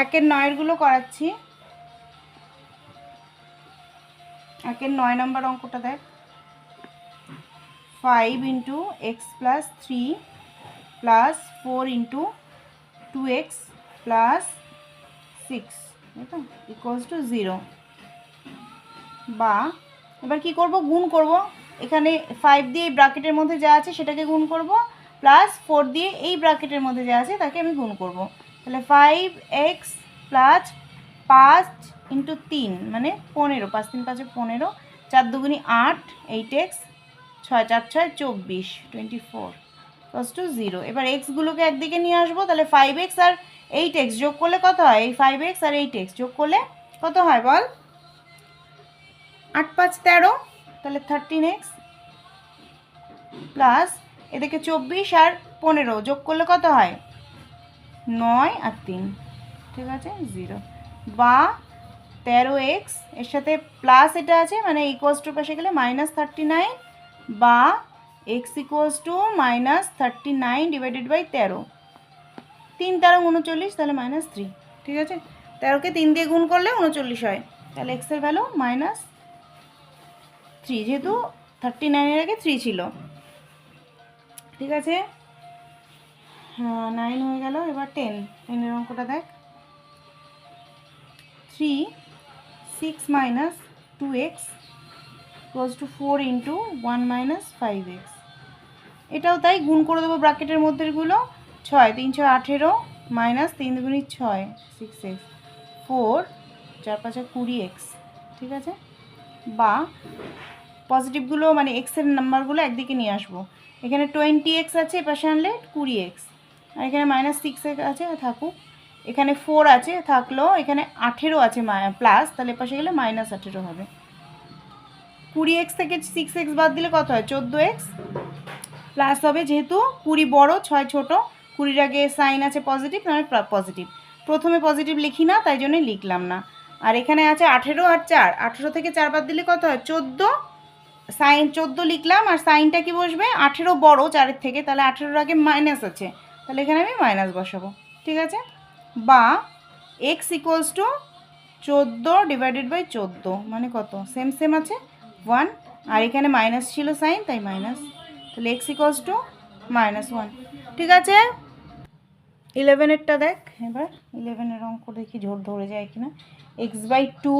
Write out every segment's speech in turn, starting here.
একের নয়েরগুলো করাচ্ছি। একের নয় নম্বর অঙ্কটা দেখ। Five into x plus three plus four into two x plus six তো ইকুয়ালস টু জিরো বা, এবার কি করব? গুণ করব। এখানে ফাইভ দিয়ে এই ব্রাকেটের মধ্যে যা আছে সেটাকে গুণ করব প্লাস ফোর দিয়ে এই ব্রাকেটের মধ্যে যা আছে তাকে আমি গুণ করব। তাহলে ফাইভ এক্স প্লাস পাঁচ ইন্টু তিন মানে পনেরো, পাঁচ তিন পাঁচে পনেরো, চার দুগুনি আট এইট এক্স ছয়, চার, ছয়, চব্বিশ twenty four plus two zero এবার এক্সগুলোকে একদিকে নিয়ে আসব, তাহলে ফাইভ এক্স আর এইট এক্স যোগ করলে কত হয়? এই ফাইভ এক্স আর এইট এক্স যোগ করলে কত হয় বল? আট পাঁচ তেরো, তাহলে থার্টিন এক্স প্লাস এদিকে চব্বিশ আর পনেরো যোগ করলে কত হয়? নয় আর তিন। ঠিক আছে? জিরো। বা তেরো এক্সের সাথে প্লাস এটা আছে মানে ইকুয়ালস টু পাশে গেলে মাইনাস থার্টি নাইন বা x equals to minus thirty nine divided by তেরো। তিন তেরো উনচল্লিশ, তাহলে মাইনাস থ্রি ঠিক আছে? তেরোকে তিন দিয়ে গুণ করলে উনচল্লিশ হয়। তাহলে এক্সের ভ্যালু মাইনাস থ্রি যেহেতু থার্টি নাইনের আগে থ্রি ছিল। ঠিক আছে? নাইন হয়ে গেল, এবার টেন টেনের অঙ্কটা দেখ। Three six minus two x close two four into one minus five x এটাও তাই গুণ করে দেবো ব্রাকেটের মধ্যেগুলো ছয়, তিন, ছয়, আঠেরো মাইনাস তিন দুগুণি ছয় সিক্স এক্স ফোর চার, পাঁচে কুড়ি এক্স ঠিক আছে? বা পজিটিভগুলো মানে এক্সের নাম্বারগুলো একদিকে নিয়ে আসব। এখানে টোয়েন্টি এক্স আছে, এপাশে আনলে কুড়ি এক্স আর এখানে মাইনাস সিক্স আছে থাকুক। এখানে ফোর আছে থাকল এখানে আঠেরো আছে প্লাস তাহলে এপাশে গেলে মাইনাস আঠেরো হবে। কুড়ি এক্স থেকে সিক্স এক্স বাদ দিলে কত হয়? চোদ্দ এক্স প্লাস হবে যেহেতু কুড়ি বড়, ছয় ছোট। কুড়ির আগে সাইন আছে পজিটিভ মানে পজিটিভ প্রথমে পজিটিভ লিখি না, তাই জন্যই লিখলাম না। আর এখানে আছে আঠেরো আর চার। আঠেরো থেকে চার বাদ দিলে কত হয়? চোদ্দ। সাইন চোদ্দ লিখলাম, আর সাইনটা কি বসবে? আঠেরো বড় চারের থেকে, তাহলে আঠেরোর আগে মাইনাস আছে। তাহলে এখানে আমি মাইনাস বসাবো, ঠিক আছে? বা এক্স ইকুয়ালস টু চোদ্দ ডিভাইডেড বাই চোদ্দ মানে কত? সেম সেম আছে? ওয়ান আর এখানে মাইনাস ছিল সাইন তাই মাইনাস তাহলে x equals to minus one ঠিক আছে? ইলেভেনেরটা দেখ, এবার ইলেভেনের অঙ্ক দেখি ঝোর ধরে যায় কিনা। X by two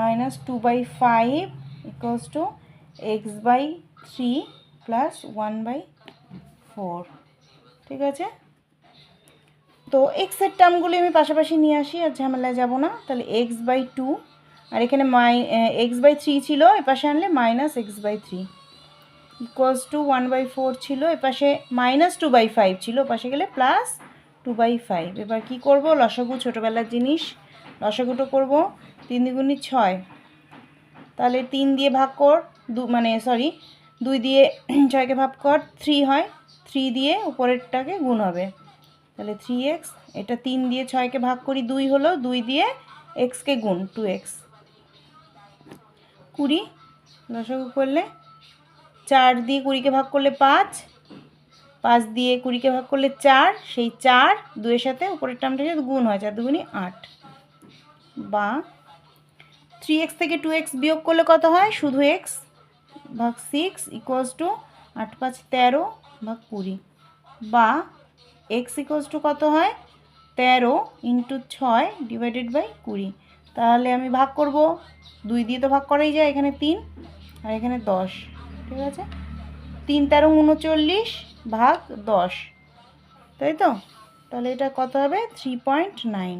minus two by five equals to x by three plus one by four ঠিক আছে? তো এক্সের টার্মগুলি আমি পাশাপাশি নিয়ে আসি, আর ঝামেলায় যাব না। তাহলে এক্স বাই টু আর এখানে মাই এক্স বাই থ্রি ছিল এপাশে আনলে minus x by three equals to one by four ছিল এপাশে মাইনাস টু বাই ফাইভ ছিল পাশে গেলে প্লাস টু বাই ফাইভ এবার কী করব? লসাগু ছোটোবেলার জিনিস, লসাগুটো করব তিন দ্বিগুণি ছয়। তাহলে তিন দিয়ে ভাগ কর, দু মানে সরি দুই দিয়ে ছয়কে ভাগ কর থ্রি হয়। থ্রি দিয়ে উপরেরটাকে গুণ হবে। তাহলে থ্রি এক্স এটা তিন দিয়ে ছয়কে ভাগ করি দুই হলো, দুই দিয়ে এক্সকে গুণ টু এক্স কুড়ি, দশক করলে চার দিয়ে কুড়িকে ভাগ করলে পাঁচ পাঁচ দিয়ে কুড়িকে ভাগ করলে চার, সেই চার দুয়ের সাথে উপরের টার্মটা যদি গুণ হয়, চার দুগুণি আট। বা থ্রি এক্স থেকে টু এক্স বিয়োগ করলে কত হয়? শুধু এক্স ভাগ সিক্স ইকুয়ালস টু আট পাঁচ তেরো ভাগ কুড়ি। বা এক্স ইকুয়ালস টু কত হয়? তেরো ইন্টু ছয় ডিভাইডেড বাই কুড়ি। তাহলে আমি ভাগ করব। দুই দিয়ে তো ভাগ করাই যায়, এখানে তিন আর এখানে দশ। ঠিক আছে? তিন তেরো উনচল্লিশ ভাগ দশ। তাই তো? তাহলে এটা কত হবে? Three point nine